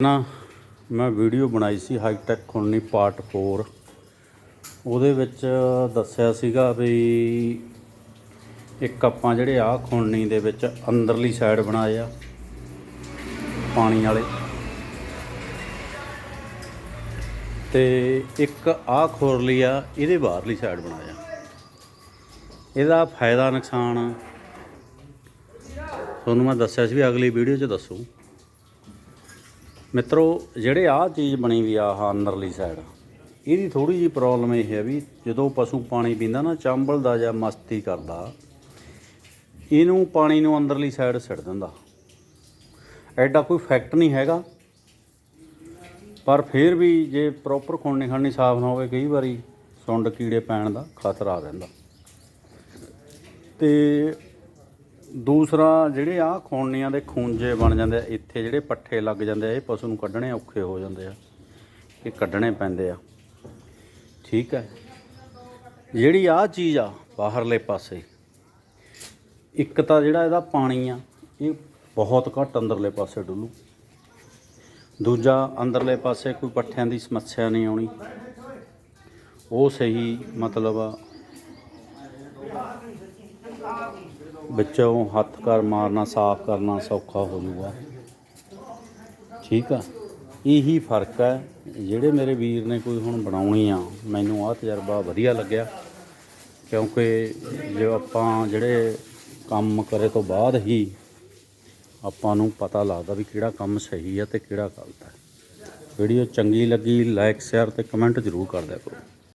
ਨਾ, ਮੈਂ ਵੀਡੀਓ ਬਣਾਈ ਸੀ ਹਾਈਟੈਕ ਖੁਰਨੀ ਪਾਰਟ 4 ਉਹਦੇ ਵਿੱਚ ਦੱਸਿਆ ਸੀਗਾ ਵੀ ਇੱਕ ਆਪਾਂ ਜਿਹੜੇ ਆ ਖੁਰਨੀ ਦੇ ਵਿੱਚ ਅੰਦਰਲੀ ਸਾਈਡ ਬਣਾਏ ਆ, ਪਾਣੀ ਵਾਲੇ। ਤੇ ਇੱਕ ਆ ਖੁਰਲੀ ਆ, ਇਹਦੇ ਬਾਹਰਲੀ ਸਾਈਡ ਬਣਾਇਆ। ਇਹਦਾ ਫਾਇਦਾ ਨੁਕਸਾਨ, ਤੁਹਾਨੂੰ ਮੈਂ ਦੱਸਿਆ ਸੀ ਵੀ ਅਗਲੀ ਵੀਡੀਓ 'ਚ ਦੱਸੂ। ਮਿੱਤਰੋ, ਜਿਹੜੇ ਆਹ ਚੀਜ਼ ਬਣੀ ਵੀ ਆ, ਆਹ ਅੰਦਰਲੀ ਸਾਈਡ ਇਹਦੀ ਥੋੜੀ ਜੀ ਪ੍ਰੋਬਲਮ ਇਹ ਹੈ ਵੀ ਜਦੋਂ ਪਸ਼ੂ ਪਾਣੀ ਪੀਂਦਾ ਨਾ, ਚਾਂਬਲਦਾ ਜਾਂ ਮਸਤੀ ਕਰਦਾ, ਇਹਨੂੰ ਪਾਣੀ ਨੂੰ ਅੰਦਰਲੀ ਸਾਈਡ ਸਿੱਟ ਦਿੰਦਾ। ਐਡਾ ਕੋਈ ਫੈਕਟ ਨਹੀਂ ਹੈਗਾ। ਪਰ ਫਿਰ ਵੀ ਜੇ ਪ੍ਰੋਪਰ ਖੁਣਨੀ ਖਾਣੀ ਸਾਫ਼ ਨਾ ਹੋਵੇ, ਕਈ ਵਾਰੀ ਸੁੰਡ ਕੀੜੇ ਪੈਣ ਦਾ ਖਤਰਾ ਆ ਜਾਂਦਾ ਤੇ ਦੂਸਰਾ ਜਿਹੜੇ ਆ ਖੋਣੀਆਂ ਦੇ ਖੂੰਜੇ ਬਣ ਜਾਂਦੇ ਆ, ਇੱਥੇ ਜਿਹੜੇ ਪੱਠੇ ਲੱਗ ਜਾਂਦੇ ਆ, ਇਹ ਪਸ਼ੂ ਨੂੰ ਕੱਢਣੇ ਔਖੇ ਹੋ ਜਾਂਦੇ ਆ। ਇਹ ਕੱਢਣੇ ਪੈਂਦੇ ਆ। ਠੀਕ ਹੈ। ਜਿਹੜੀ ਆ ਚੀਜ਼ ਆ, ਬਾਹਰਲੇ ਪਾਸੇ, ਇੱਕ ਤਾਂ ਜਿਹੜਾ ਇਹਦਾ ਪਾਣੀ ਆ, ਇਹ ਬਹੁਤ ਘੱਟ ਅੰਦਰਲੇ ਪਾਸੇ ਡੁੱਲੂ। ਦੂਜਾ, ਅੰਦਰਲੇ ਪਾਸੇ ਕੋਈ ਪੱਠਿਆਂ ਦੀ ਸਮੱਸਿਆ ਨਹੀਂ ਆਉਣੀ। ਉਹ ਸਹੀ ਮਤਲਬ ਵਿੱਚੋਂ ਹੱਥ ਕਰ ਮਾਰਨਾ, ਸਾਫ਼ ਕਰਨਾ ਸੌਖਾ ਹੋ ਜਾਊਗਾ। ਠੀਕ ਆ? ਇਹੀ ਫ਼ਰਕ ਹੈ, ਜਿਹੜੇ ਮੇਰੇ ਵੀਰ ਨੇ ਕੋਈ ਹੁਣ ਬਣਾਉਣੀ ਆ, ਮੈਨੂੰ ਆਹ ਤਜਰਬਾ ਵਧੀਆ ਲੱਗਿਆ। ਕਿਉਂਕਿ ਜੇ ਆਪਾਂ ਜਿਹੜੇ ਕੰਮ ਕਰੇ ਤੋਂ ਬਾਅਦ ਹੀ ਆਪਾਂ ਨੂੰ ਪਤਾ ਲੱਗਦਾ ਵੀ ਕਿਹੜਾ ਕੰਮ ਸਹੀ ਹੈ ਤੇ ਕਿਹੜਾ ਗਲਤ ਹੈ ਵੀਡੀਓ ਚੰਗੀ ਲੱਗੀ ਲਾਈਕ ਸ਼ੇਅਰ ਤੇ ਕਮੈਂਟ ਜ਼ਰੂਰ ਕਰ ਦਿਆ ਕਰੋ।